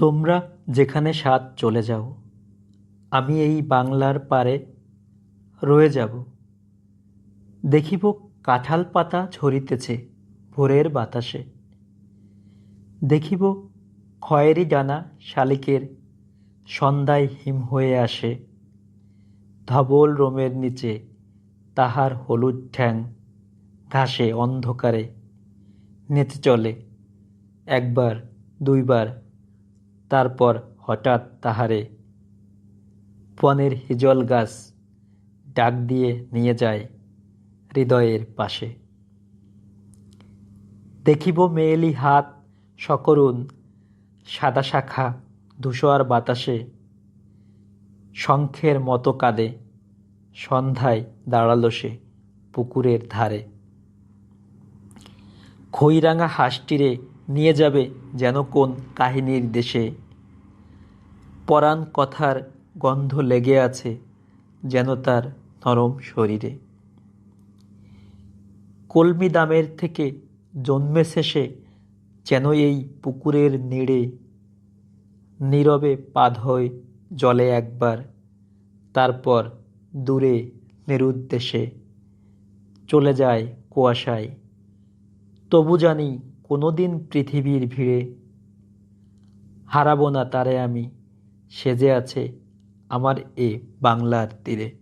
তোমরা যেখানে সাত চলে যাও, আমি এই বাংলার পারে রয়ে যাব। দেখিব কাঁঠাল পাতা ঝরিতেছে ভোরের বাতাসে। দেখিব খয়েরি ডানা শালিকের সন্ধ্যায় হিম হয়ে আসে। ধবল রোমের নিচে তাহার হলুদ ঠ্যাং ঘাসে অন্ধকারে নেচে চলে, একবার, দুইবার তারপর হঠাৎ তাহারে পনেরো হিজল গাছ ডাক দিয়ে নিয়ে যায় হৃদয়ের পাশে। দেখিব মেয়েলি হাত সকরুণ, সাদা শাখা ধূসর বাতাসে, শঙ্খের মতো কাঁদে, সন্ধ্যায় দাঁড়াল সে পুকুরের ধারে। খইরাঙা হাঁসটিরে নিয়ে যাবে যেন কোন কাহিনীর দেশে। পরাণ কথার গন্ধ লেগে আছে যেন তার নরম শরীরে। কলমি দামের থেকে জন্মেছে সে যেন এই পুকুরের নেড়ে। নীরবে পাদ হয় জলে একবার, তারপর দূরে নিরুদ্দেশে। চলে যায় কুয়াশায়। তবু জানি কোনোদিন পৃথিবীর ভিড়ে হারাবো না তারে আমি সেজে আছে আমার এ বাংলার তীরে।